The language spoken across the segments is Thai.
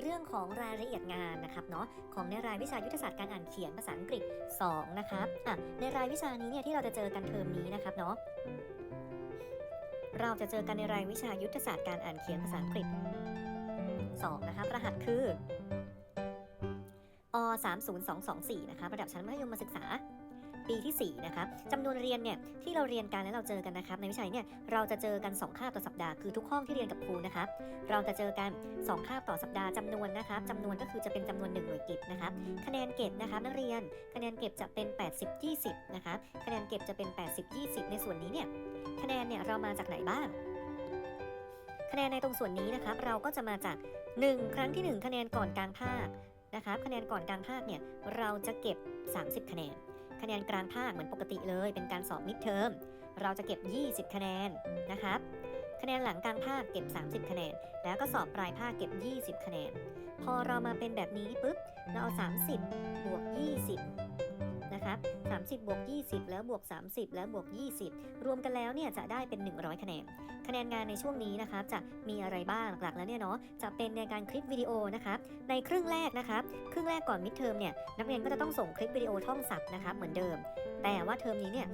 เรื่องของรายละเอียดงานาะของในรายวิชายุทธศาสตร์การอ่านเขียนภาษาอังกฤษ 2 นะครับอะในรายวิชานี้เนี่ยที่เราจะเจอกันเทอมนี้นะครับเนาะเราจะเจอกันในรายวิชายุทธศาสตร์การอ่านเขียนภาษาอังกฤษ 2 นะครับรหัสคืออ30224 นะครับระดับชั้นมัธยมศึกษา ปีที่ 4 นะครับจำนวนเรียนเนี่ยที่เราเรียนกันและเราเจอกันนะครับในวิชาเนี่ยเราจะเจอกัน 2 คาบต่อสัปดาห์คือทุกห้องที่เรียนกับครูนะครับเราจะเจอกัน 2 คาบต่อสัปดาห์จำนวนนะครับจำนวนก็คือจะเป็นจำนวน1หน่วยกิตนะครับคะแนนเก็บนะครับนักเรียนคะแนนเก็บจะเป็น 80 20นะครับคะแนนเก็บจะเป็น 80 20 ในส่วนนี้เนี่ยคะแนนเนี่ยเรามาจากไหนบ้าง คะแนนในตรงส่วนนี้นะครับเราก็จะมาจาก 1 ครั้งที่ 1 คะแนนก่อนกลางภาคนะครับคะแนนก่อนกลางภาคเนี่ยเราจะเก็บ 30 คะแนน คะแนนกลางภาคเหมือนปกติเลย เป็นการสอบมิดเทอมเราจะเก็บ 20 คะแนนนะครับคะแนนหลังกลางภาคเก็บ 30 คะแนน แล้วก็สอบปลายภาคเก็บ 20 คะแนน พอเรามาเป็นแบบนี้ปุ๊บ เราเอา 30 บวก 20 นะครับ30 บวก 20 แล้วบวก 30 แล้วบวก 20 รวมกันแล้วเนี่ยจะได้เป็น 100 คะแนน คะแนนงานในช่วงนี้นะครับจะมีอะไรบ้างหลักๆ แล้วเนี่ยเนาะจะเป็นในการคลิปวิดีโอนะครับในครึ่งแรกนะครับครึ่งแรกก่อนมิดเทอมเนี่ยนักเรียนก็จะต้องส่งคลิปวิดีโอท่องศัพท์นะครับเหมือนเดิม แต่ว่าเทอมนี้เนี่ย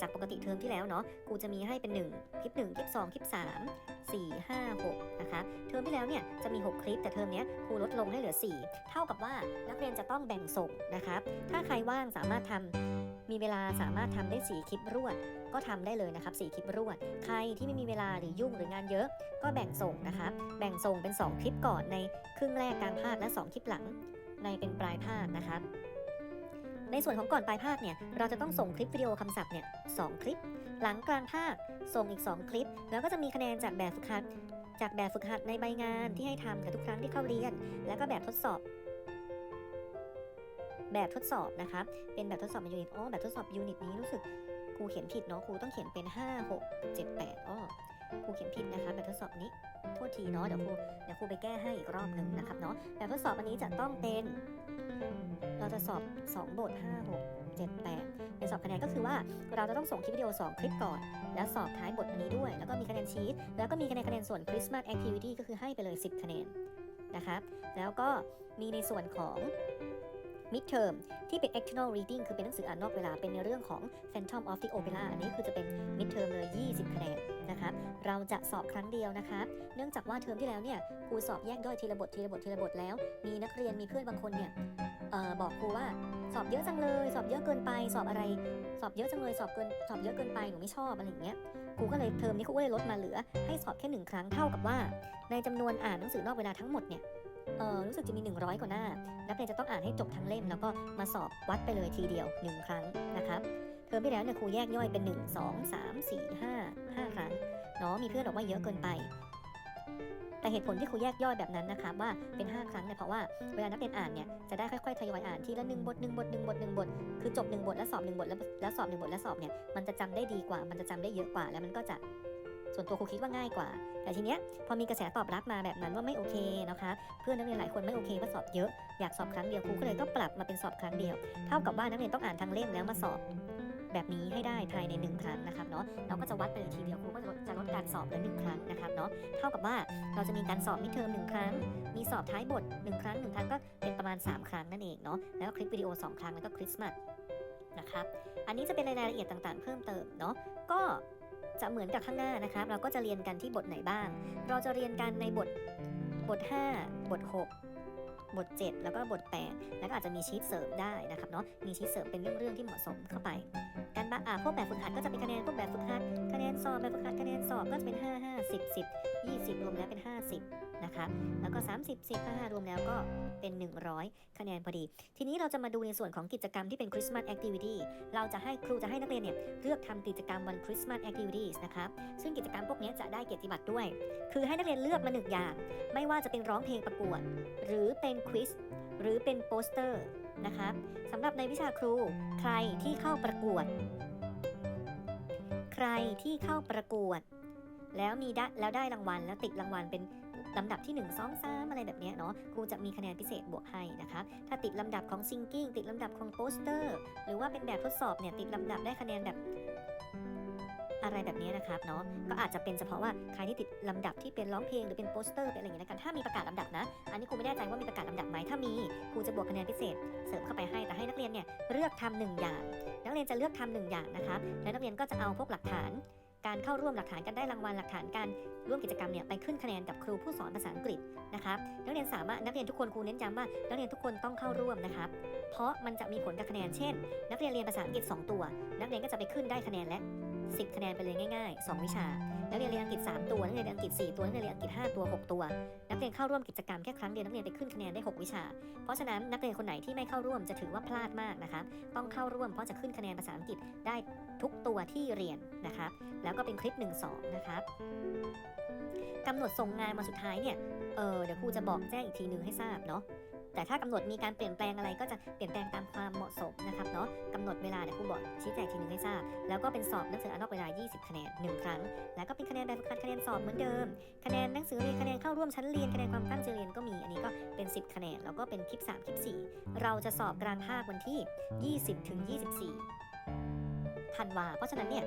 จากปกติเทอมที่แล้วเนาะครูจะมีให้เป็น1คลิป1คลิป2คลิป3 4 5 6นะคะเทอมที่แล้วเนี่ยจะมี 6 คลิปแต่เทอมนี้ครูลดลงให้เหลือ 4 เท่ากับว่านักเรียนจะต้องแบ่งส่งนะครับ ถ้าใครว่างสามารถทำมีเวลาสามารถทำได้ 4 คลิปรวดก็ทำได้เลยนะครับ4คลิปรวด ใครที่ไม่มีเวลาหรือยุ่งหรืองานเยอะ ก็แบ่งส่งนะครับ แบ่งส่งเป็น 2 คลิปก่อนในครึ่งแรกกลางภาคและ 2 คลิปหลัง ในเป็นปลายภาคนะครับ ในส่วนของก่อนปลายภาคเนี่ยเราจะต้องส่งคลิปวิดีโอคำศัพท์เนี่ยสองคลิป หลังกลางภาคส่งอีก 2 คลิป แล้วก็จะมีคะแนนจากแบบฝึกหัด จากแบบฝึกหัดในใบงานที่ให้ทำกับทุกครั้งที่เข้าเรียน แล้วก็แบบทดสอบ แบบทดสอบนะครับเป็นแบบทดสอบในยูนิตอ๋อแบบทดสอบยูนิตนี้รู้สึกครูเขียนผิดเนาะครูต้องเขียนเป็น 5 6 7 8อ้อ ครูเขียนผิดนะคะแบบทดสอบนี้โทษทีเนาะเดี๋ยวครูเดี๋ยวครูไปแก้ให้อีกรอบหนึ่งนะครับเนาะแบบทดสอบอันนี้จะต้องเป็น เราจะสอบ 2 บท 5 6 7 8เป็นสอบคะแนนก็คือว่าเราจะต้องส่งคลิปวิดีโอ 2 คลิปก่อน แล้วสอบท้ายบทอันนี้ด้วย แล้วก็มีคะแนนชีตแล้วก็มีคะแนนคะแนนส่วน Christmas Activity ก็คือให้ไปเลย 10 คะแนนนะครับ แล้วก็มีในส่วนของ midterm ที่เป็น external reading คือเป็นหนังสืออ่านนอกเวลาเป็นในเรื่องของ Phantom of the Opera อันนี้คือจะเป็น midterm เลย 20 คะแนนนะครับเราจะสอบครั้งเดียวนะครับเนื่องจากว่าเทอมที่แล้วเนี่ยครูสอบแยกย่อยทีละบททีละบททีละบทแล้ว มีนักเรียนมีเพื่อนบางคนเนี่ยออบอกครูว่าสอบเยอะจังเลย สอบเยอะเกินไป สอบอะไร สอบเยอะจังเลยสอบเกินสอบเยอะเกินไปหนูไม่ชอบอะไรอย่างเงี้ยครูก็เลยเทอมนี้ครูก็เลยลดมาเหลือ ให้สอบแค่หนึ่งครั้งเท่ากับว่า ในจำนวนอ่านหนังสือนอกเวลาทั้งหมดเนี่ย เออรู้สึกจะมี 100 กว่าหน้า นักเรียนจะต้องอ่านให้จบทั้งเล่ม แล้วก็มาสอบวัดไปเลยทีเดียว 1 ครั้งนะครับ เทอมที่แล้วเนี่ยครูแยกย่อยเป็น 1 2 3 4 5 5 ครั้งเนาะมีเพื่อนบอกว่าเยอะเกินไป แต่เหตุผลที่ครูแยกย่อยแบบนั้นนะครับว่าเป็น 5 ครั้งเนี่ยเพราะว่าเวลานักเรียนอ่านเนี่ยจะได้ค่อยๆทยอยอ่านทีละหนึ่งบทหนึ่งบทหนึ่งบทหนึ่งบท คือจบหนึ่งบทแล้วสอบหนึ่งบทแล้วแล้วสอบหนึ่งบทแล้วสอบเนี่ยมันจะจำได้ดีกว่า มันจะจำได้เยอะกว่า แล้วมันก็จะ ส่วนตัวครูคิดว่าง่ายกว่า แต่ทีเนี้ยพอมีกระแสตอบรับมาแบบนั้นว่าไม่โอเคนะคะเพื่อนนักเรียนหลายคนไม่โอเคว่าสอบเยอะอยากสอบครั้งเดียวครูก็เลยก็ปรับมาเป็นสอบครั้งเดียว เท่ากับว่านักเรียนต้องอ่านทั้งเล่มแล้วมาสอบแบบนี้ให้ได้ภายในหนึ่งครั้งนะครับเนาะเราก็จะวัดไปเลยทีเดียวครูก็จะลดจะลดการสอบเหลือหนึ่งครั้งนะครับเนาะเท่ากับว่าเราจะมีการสอบมิดเทอมหนึ่งครั้ง มีสอบท้ายบทหนึ่งครั้งหนึ่งครั้งก็เป็นประมาณ 3 ครั้งนั่นเองเนาะแล้วก็คลิปวิดีโอ 2 ครั้งแล้วก็คริสต์มาสนะครับอันนี้จะเป็นรายละเอียดต่างๆ เพิ่มเติมเนาะก็ จะเหมือนกับข้างหน้านะครับ เราก็จะเรียนกันที่บทไหนบ้าง เราจะเรียนกันในบทบท 5 บท 6 บท 7 แล้วก็บท 8 แล้วก็อาจจะมีชีตเสริมได้นะครับเนาะมีชีตเสริมเป็นเรื่องๆที่เหมาะสมเข้าไป การบ้านอ่าพวกแบบฝึกหัดก็จะเป็นคะแนนพวกแบบฝึกหัดคะแนนสอบแบบฝึกหัดคะแนนสอบก็จะเป็น 5 5 10 10 20 รวมแล้วเป็น 50 นะครับแล้วก็ 30 10 5รวมแล้วก็เป็น 100 คะแนนพอดี ทีนี้เราจะมาดูในส่วนของกิจกรรมที่เป็น Christmas Activity เราจะให้ครูจะให้นักเรียนเนี่ยเลือกทำกิจกรรมวัน Christmas Activities นะครับซึ่งกิจกรรมพวกนี้จะได้เกียรติบัตรด้วย คือให้นักเรียนเลือกมาหนึ่งอย่าง ไม่ว่าจะเป็นร้องเพลงประกวด หรือเป็นควิสหรือเป็นโปสเตอร์นะครับสำหรับในวิชาครูใครที่เข้าประกวด ใครที่เข้าประกวด แล้วมีได้แล้วได้รางวัล แล้วติดรางวัลเป็นลำดับที่ 1 2 3 อะไรแบบเนี้ยเนาะครูจะมีคะแนนพิเศษบวกให้นะครับถ้าติดลำดับของซิงกิ้งติดลำดับของโปสเตอร์ หรือว่าเป็นแบบทดสอบเนี่ยติดลำดับได้คะแนนแบบ อะไรแบบนี้นะครับเนาะก็อาจจะเป็นเฉพาะว่าใครที่ติดลำดับที่เป็นร้องเพลงหรือเป็นโปสเตอร์เป็นอะไรอย่างเงี้ยละกันถ้ามีประกาศลำดับนะ อันนี้ครูไม่แน่ใจว่ามีประกาศลำดับไหมถ้ามีครูจะบวกคะแนนพิเศษ เสริมเข้าไปให้แต่ให้นักเรียนเนี่ยเลือกทำหนึ่งอย่าง นักเรียนจะเลือกทำหนึ่งอย่างนะครับแล้วนักเรียนก็จะเอาพวกหลักฐานการเข้าร่วมหลักฐานการได้รางวัลหลักฐานการร่วมกิจกรรมเนี่ยไปขึ้นคะแนนกับครูผู้สอนภาษาอังกฤษนะครับนักเรียนสามารถนักเรียนทุกคนครูเน้นย้ำว่านักเรียนทุกคนต้องเข้าร่วมนะครับเพราะมันจะมีผลกับคะแนนเช่น นักเรียนเรียนภาษาอังกฤษ 2 ตัว นักเรียนก็จะไปขึ้นได้คะแนนและ 10 คะแนนไปเลยง่ายๆ 2 วิชา นักเรียนเรียนอังกฤษ 3 ตัว นักเรียนเรียนอังกฤษ 4 ตัว นักเรียนเรียนอังกฤษ 5 ตัว 6 ตัว นักเรียนเข้าร่วมกิจกรรมแค่ครั้งเดียว นักเรียนไปขึ้นคะแนนได้ 6 วิชา เพราะฉะนั้นนักเรียนคนไหนที่ไม่เข้าร่วมจะถือว่าพลาดมากนะครับ ต้องเข้าร่วมเพราะจะขึ้นคะแนนภาษาอังกฤษได้ทุกตัวที่เรียนนะครับ แล้วก็เป็นคลิป 1 2 นะครับกำหนดส่งงานมาสุดท้ายเนี่ย เออเดี๋ยวครูจะบอกแจ้งอีกทีหนึงให้ทราบเนาะ แต่ถ้ากำหนดมีการเปลี่ยนแปลงอะไรก็จะเปลี่ยนแปลงตามความเหมาะสมนะครับเนาะกำหนดเวลาเดี๋ยวครูบอกชี้แจงทีหนึงให้ทราบ แล้วก็เป็นสอบหนังสืออ่านนอกเวลา 20 คะแนน 1 ครั้ง แล้วก็เป็นคะแนนแบบฝึกหัดคะแนนสอบเหมือนเดิม คะแนนหนังสือเรียนคะแนนเข้าร่วมชั้นเรียนคะแนนความตั้งใจเรียนก็มี อันนี้ก็เป็น 10 คะแนน แล้วก็เป็นคลิป 3 คลิป 4 เราจะสอบกลางภาควันที่ 20ถึง24ธันวาเพราะฉะนั้นเนี่ย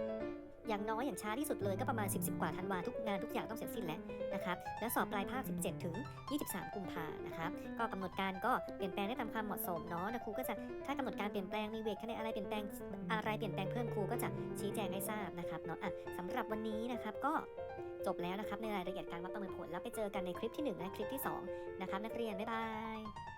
อย่างน้อยอย่างช้าที่สุดเลยก็ประมาณ 10 10กว่าธันวาทุกงานทุกอย่างต้องเสร็จสิ้นแล้วนะครับแล้วสอบปลายภาค 17 ถึง 23 กุมภานะครับก็กำหนดการก็เปลี่ยนแปลงได้ตามความเหมาะสมเนาะนะครูก็จะถ้ากำหนดการเปลี่ยนแปลงมีเวทคะแนนอะไรเปลี่ยนแปลงอะไรเปลี่ยนแปลงเพิ่มครูก็จะชี้แจงให้ทราบนะครับเนาะอะสำหรับวันนี้นะครับก็จบแล้วนะครับในรายละเอียดการวัดประเมินผลแล้วไปเจอกันในคลิปที่ 1 และคลิปที่ 2 นะครับนักเรียน บ๊ายบาย